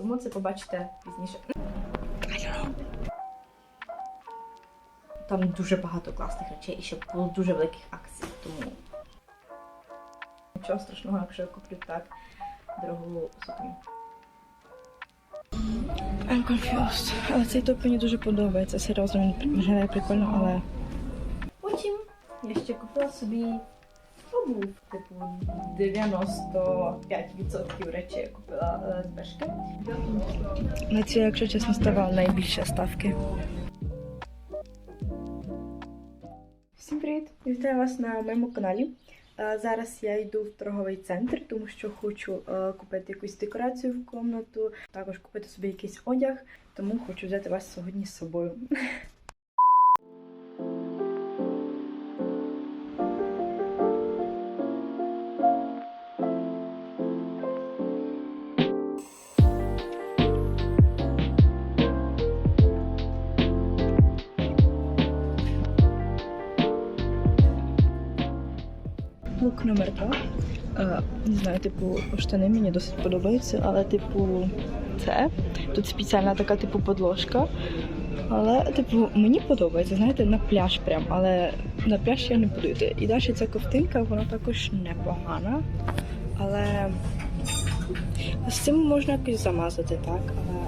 Тому це побачите пізніше. Там дуже багато класних речей і ще було дуже великих акцій, тому нічого страшного, якщо я куплю так дорогу сукню. I'm confused. Але цей топ мені дуже подобається. Серйозно, він виглядає прикольно, але. Потім я ще купила собі обув, типу 95% речей я купила е, з Бешки. На цю, якщо чесно, ставала найбільше ставки. Всім привіт! Вітаю вас на моєму каналі. Е, Зараз я йду в торговий центр, тому що хочу е, купити якусь декорацію в комнату, також купити собі якийсь одяг, тому хочу взяти вас сьогодні з собою. Лук номер два. Е, не знаю, типу, штани мені досить подобаються, але, типу, це. Тут спеціальна така, типу, подложка. Але, типу, мені подобається, знаєте, на пляж прям, але на пляж я не буду йти. І далі ця ковтинка, вона також непогана. Але з цим можна якось замазати, так? Але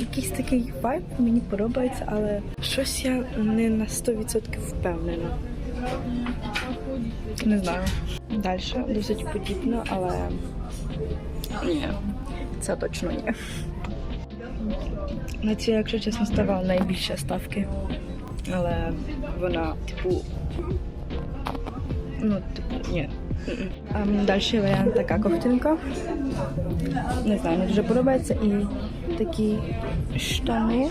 якийсь такий вайб мені подобається, але щось я не на 100% впевнена. Не знаю. Далі досить подібно, але ні, це точно ні. На цю, якщо чесно, ставала найбільше ставки. Але вона, типу. Ну, типу, ні. Ем, Далі варіант така ковтинка. Не знаю, мені дуже подобається. І такі штани.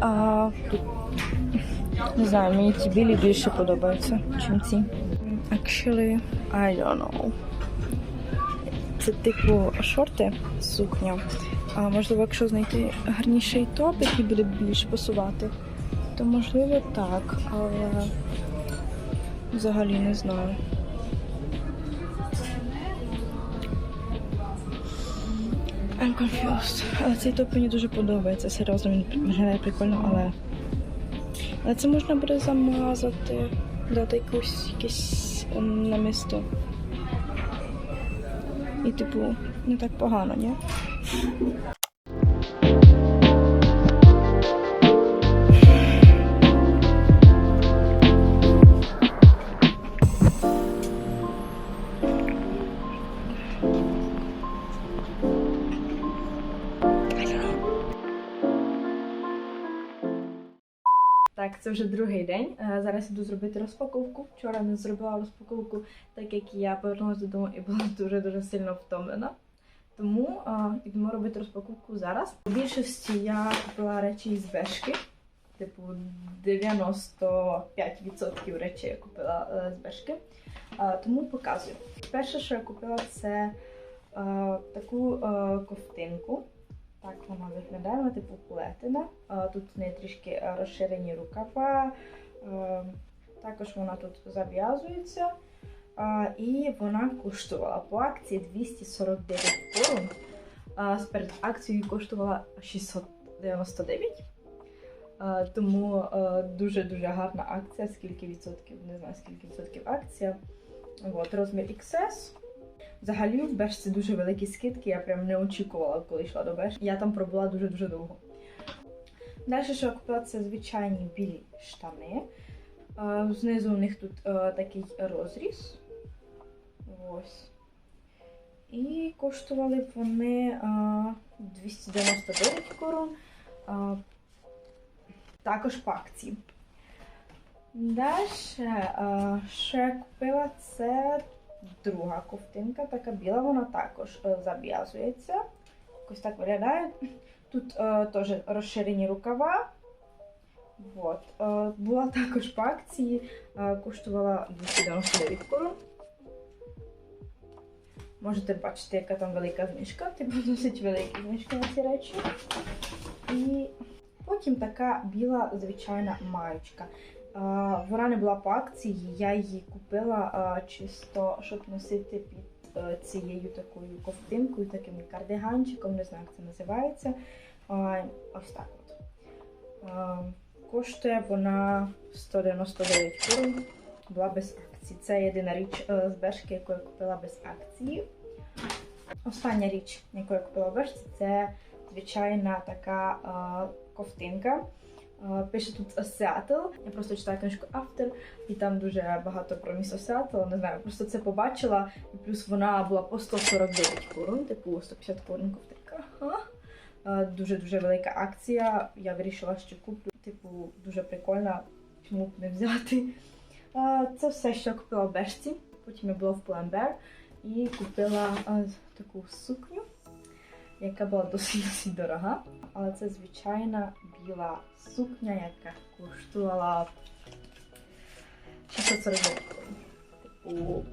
А, тут, не знаю, мені ці білі більше подобаються, ніж ці. Actually, I don't know. Це типу шорти, сукня. А можливо, якщо знайти гарніший топ, який буде більш пасувати, то можливо так, але взагалі не знаю. I'm confused. Але цей топ мені дуже подобається. Серйозно, він виглядає прикольно, але. Але це можна буде замазати, дати якусь якесь ем, намисто. І, типу, не так погано, ні? Це вже другий день. Е, Зараз іду зробити розпаковку. Вчора не зробила розпаковку, так як я повернулася додому і була дуже дуже сильно втомлена. Тому е, йдемо робити розпаковку зараз. У більшості я купила речі з бешки. Типу 95% речей я купила е, з бешки. Тому показую. Перше, що я купила, це таку ковтинку. Так вона виглядає, типу плетена. Тут в неї трішки е, розширені рукава. Е, Також вона тут зав'язується. І вона коштувала по акції 249 корон. А, Перед акцією коштувала 699. Тому е, дуже-дуже гарна акція. Скільки відсотків, не знаю, скільки відсотків акція. От, розмір XS. Взагалі в Бешці дуже великі скидки, я прям не очікувала, коли йшла до Беш. Я там пробула дуже-дуже довго. Далі, що я купила, це звичайні білі штани. Е, Знизу у них тут е, такий розріз. Ось. І коштували б вони е, 299 корон. Е, також по акції. Далі, що я купила, це друга ковтинка, така біла, вона також е, зав'язується. Якось так виглядає. Тут е, теж розширені рукава. Вот. Е, була також по акції, е, коштувала 299 корон. Можете бачити, яка там велика знижка, типу досить великі знижки на ці речі. І потім така біла звичайна маєчка. Вона не була по акції, я її купила чисто, щоб носити під е, цією такою ковтинкою, таким кардиганчиком, не знаю, як це називається. Ось так от. Коштує вона 199 корон, була без акції. Це єдина річ е, з Бершки, яку я купила без акції. Остання річ, яку я купила в Бершці, це звичайна така е, ковтинка. Пише тут Seattle. Я просто читаю книжку автор, і там дуже багато про місто Seattle. Не знаю, просто це побачила, і плюс вона була по 149 корон, типу 150 корон. Е, Дуже-дуже велика акція. Я вирішила, що куплю. Типу, дуже прикольна, чому б не взяти. Це все, що я купила в Бешці. Потім я була в Pull&Bear і купила таку сукню, яка була досить досить дорога. Але це звичайна біла сукня, яка коштувала 649 корон. Типу,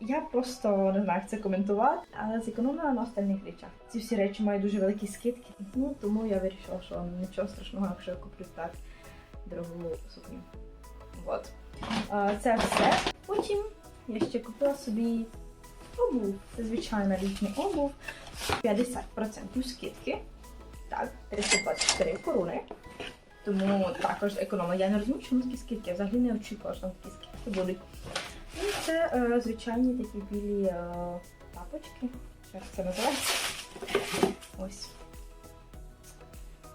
я просто не знаю, як це коментувати, але зекономила на остальних речах. Ці всі речі мають дуже великі скидки, ну тому я вирішила, що нічого страшного, якщо я куплю так дорогу сукню. От. Це все. Потім я ще купила собі обув. Це звичайна літня обув. 50% скидки. Так, 324 корони. Тому також економила. Я не розумію, чому такі скидки. Я взагалі не очікувала, що такі скидки будуть. І це е, звичайні такі білі е, тапочки. Як це називається? Ось.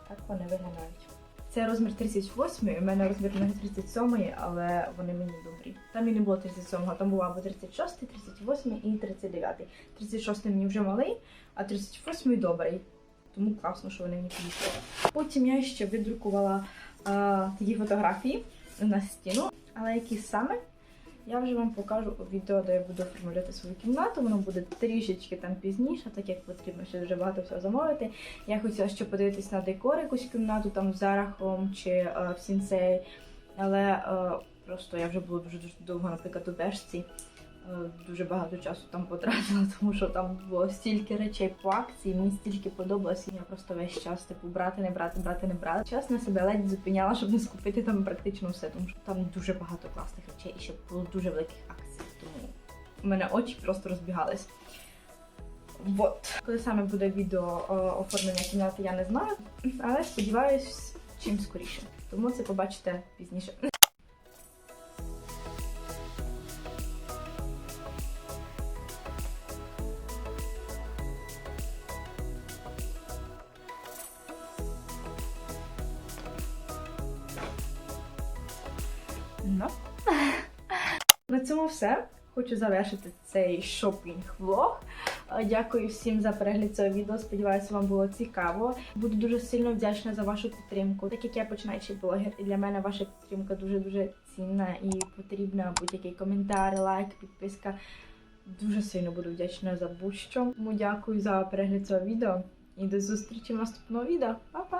Так вони виглядають. Це розмір 38, у мене розмір на 37, але вони мені добрі. Там і не було 37, там був або 36, 38 і 39. 36 мені вже малий, а 38 добрий. Тому класно, що вони мені підійшли. Потім я ще видрукувала а, такі фотографії на стіну, але які саме я вже вам покажу у відео, де я буду оформляти свою кімнату. Воно буде трішечки там пізніше, так як потрібно ще дуже багато всього замовити. Я хотіла ще подивитись на декор якусь кімнату, там в Зарахом чи е, в сінцей. Але е, просто я вже була дуже довго, наприклад, у Бешці. Е, Дуже багато часу там потратила, тому що там було стільки речей по акції, мені стільки подобалося. Я просто весь час типу брати, не брати, брати, не брати. Чесно себе ледь зупиняла, щоб не скупити там практично все, тому що там дуже багато класних речей і ще було дуже великих акцій. Тому у мене очі просто розбігались. Вот. Коли саме буде відео е, оформлення кімнати, я не знаю, але сподіваюсь, чим скоріше. Тому це побачите пізніше. На цьому все. Хочу завершити цей шопінг-влог. Е, Дякую всім за перегляд цього відео. Сподіваюся, вам було цікаво. Буду дуже сильно вдячна за вашу підтримку. Так як я починаючий блогер, і для мене ваша підтримка дуже дуже цінна і потрібна. Будь-який коментар, лайк, підписка. Дуже сильно буду вдячна за будь-що. Тому дякую за перегляд цього відео і до зустрічі в наступного відео. Па-па!